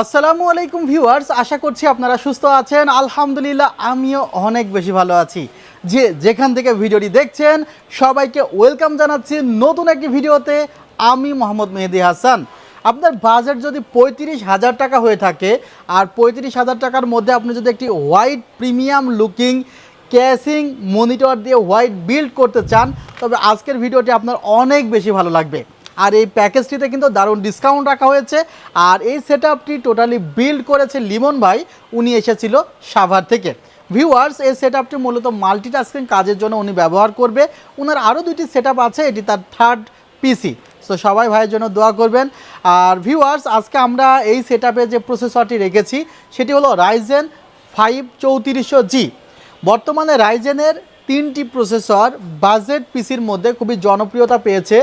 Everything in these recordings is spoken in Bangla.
আসসালামু আলাইকুম ভিউয়ার্স, আশা করছি আপনারা সুস্থ আছেন। আলহামদুলিল্লাহ, আমিও অনেক বেশি ভালো আছি। যে যেখান থেকে ভিডিওটি দেখছেন, সবাইকে ওয়েলকাম জানাচ্ছি নতুন একটি ভিডিওতে। আমি মোহাম্মদ মেহেদি হাসান। আপনার বাজেট যদি পঁয়ত্রিশ হাজার টাকা হয়ে থাকে, আর পঁয়ত্রিশ হাজার টাকার মধ্যে আপনি যদি একটি white premium looking casing monitor দিয়ে হোয়াইট বিল্ড করতে চান, তবে আজকের ভিডিওটি আপনার অনেক বেশি ভালো লাগবে। আর এই প্যাকেজটিতে কিন্তু দারুণ ডিসকাউন্ট রাখা হয়েছে। আর এই সেট আপটি টোটালি বিল্ড করেছে লিমন ভাই। উনি এসেছিল সাভার থেকে। ভিউয়ার্স এই সেট আপটি মূলত মাল্টিটাস্কিং কাজের জন্য উনি ব্যবহার করবে। ওনার আরও দুটি সেট আছে, এটি তার থার্ড পিসি সো সবাই ভাইয়ের জন্য দোয়া করবেন। আর ভিউয়ার্স আজকে আমরা এই সেট যে প্রসেসরটি রেখেছি, সেটি হলো রাইজেন ফাইভ চৌত্রিশশো জি বর্তমানে রাইজেনের তিনটি প্রসেসর বাজেট পিসির মধ্যে খুবই জনপ্রিয়তা পেয়েছে।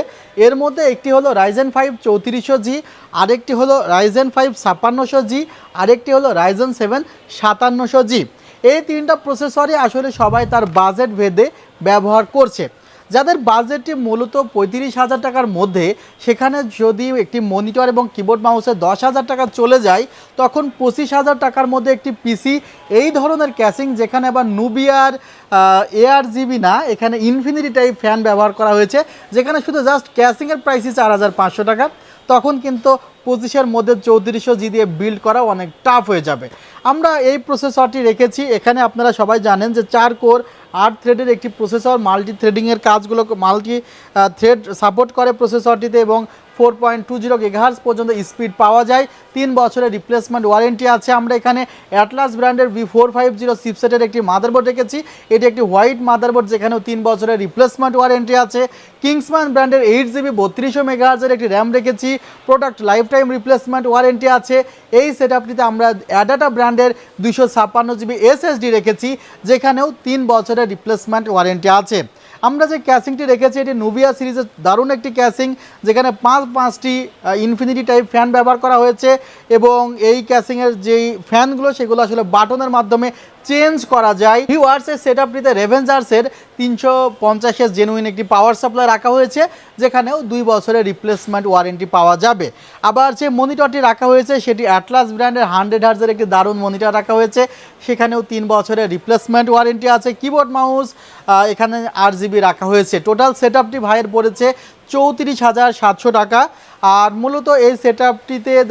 এর মধ্যে একটি হলো রাইজেন ফাইভ চৌত্রিশশো জি আরেকটি হলো রাইজেন ফাইভ ছাপ্পান্নশো জি আরেকটি হলো রাইজেন সেভেন সাতান্নশো জি এই তিনটা প্রসেসরই আসলে সবাই তার বাজেট ভেদে ব্যবহার করছে। যাদের বাজেটটি মূলত পঁয়ত্রিশ হাজার টাকার মধ্যে সেখানে যদি একটি মনিটর এবং কিবোর্ড মাউসে দশ হাজার টাকা চলে যায়, তখন পঁচিশ হাজার টাকার মধ্যে একটি পিসি এই ধরনের ক্যাসিং যেখানে আবার নুবিয়ার এআর জিবি না, এখানে ইনফিনিটি টাইপ ফ্যান ব্যবহার করা হয়েছে, যেখানে শুধু জাস্ট ক্যাসিংয়ের প্রাইসই চার হাজার পাঁচশো টাকা। তখন কিন্তু পঁচিশের মধ্যে চৌত্রিশশো জি দিয়ে বিল্ড করা অনেক টাফ হয়ে যাবে। আমরা এই প্রসেসরটি রেখেছি। এখানে আপনারা সবাই জানেন যে চার কোর আট থ্রেডের একটি প্রসেসর মাল্টি থ্রেডিংয়ের কাজগুলো মাল্টি থ্রেড সাপোর্ট করে প্রসেসরটিতে এবং four point two zero gigahertz পর্যন্ত স্পিড পাওয়া যায়। তিন বছরের রিপ্লেসমেন্ট ওয়ারেন্টি আছে। আমরা এখানে অ্যাটলাস ব্র্যান্ডের ভি ফোর ফাইভ জিরো চিপসেটের একটি মাদারবোর্ড রেখেছি। এটি একটি হোয়াইট মাদারবোর্ড যেখানেও তিন বছরের রিপ্লেসমেন্ট ওয়ারেন্টি আছে। কিংসম্যান ব্র্যান্ডের এইট জিবি বত্রিশশো মেগাহার্জের একটি র্যাম রেখেছি। Product life time replacement warranty আছে। এই সেট আপটিতে আমরা অ্যাডাটা ব্র্যান্ডের দুইশো ছাপ্পান্ন জিবি এসএসডি রেখেছি, যেখানেও তিন বছরের রিপ্লেসমেন্ট ওয়ারেন্টি আছে। আমরা যে ক্যাসিংটি রেখেছি, এটি নোভিয়া সিরিজের দারুণ একটি ক্যাসিং যেখানে পাঁচ পাঁচটি ইনফিনিটি টাইপ ফ্যান ব্যবহার করা হয়েছে এবং এই ক্যাসিংয়ের যেই ফ্যানগুলো সেগুলো আসলে বাটনের মাধ্যমে চেঞ্জ করা যায়। ভিউয়ার্সের সেট আপটিতে রেভেঞ্জার্সের তিনশো পঞ্চাশের জেনুইন একটি পাওয়ার সাপ্লাই রাখা হয়েছে, যেখানেও দুই বছরের রিপ্লেসমেন্ট ওয়ারেন্টি পাওয়া যাবে। আবার যে মনিটরটি রাখা হয়েছে, সেটি অ্যাটলাস ব্র্যান্ডের হান্ড্রেড হার্জের একটি দারুণ মনিটর রাখা হয়েছে। সেখানেও তিন বছরের রিপ্লেসমেন্ট ওয়ারেন্টি আছে। কিবোর্ড মাউস এখানে আট জিবি রাখা হয়েছে। টোটাল সেট আপটি ভাইয়ের পড়েছে চৌত্রিশ হাজার সাতশো টাকা। আর মূলত এই সেট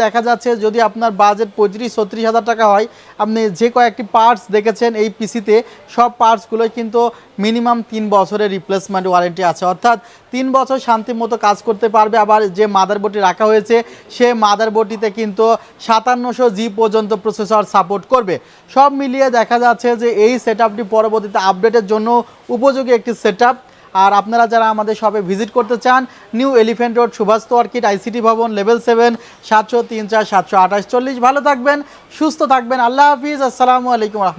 দেখা যাচ্ছে যদি আপনার বাজেট পঁয়ত্রিশ, ছত্রিশ হাজার টাকা হয়, আপনি যে কয়েকটি পার্টস দেখেছেন এই পিসিতে সব পার্টসগুলোই কিন্তু মিনিমাম তিন বছরের রিপ্লেসমেন্ট ওয়ারেন্টি আছে। অর্থাৎ তিন বছর শান্তি মতো কাজ করতে পারবে। আবার যে মাদারবোর্ডটি রাখা হয়েছে, সে মাদারবোর্ডটিতে কিন্তু সাতান্নশো জি পর্যন্ত প্রসেসর সাপোর্ট করবে। সব মিলিয়ে দেখা যাচ্ছে যে এই সেট পরবর্তীতে আপডেটের জন্য উপযোগী একটি সেট আর আপনারা যারা আমাদের সবে ভিজিট করতে চান নিউ এলিফেন্ট রোড সুভাষ তোয়ার্কিট আইসিটি ভবন লেভেল সেভেন সাতশো তিন চার সাতশো আঠাশ চল্লিশ। ভালো থাকবেন, সুস্থ থাকবেন। আল্লাহ হাফিজ। আসসালামু আলাইকুম রহমতুল্লাহ।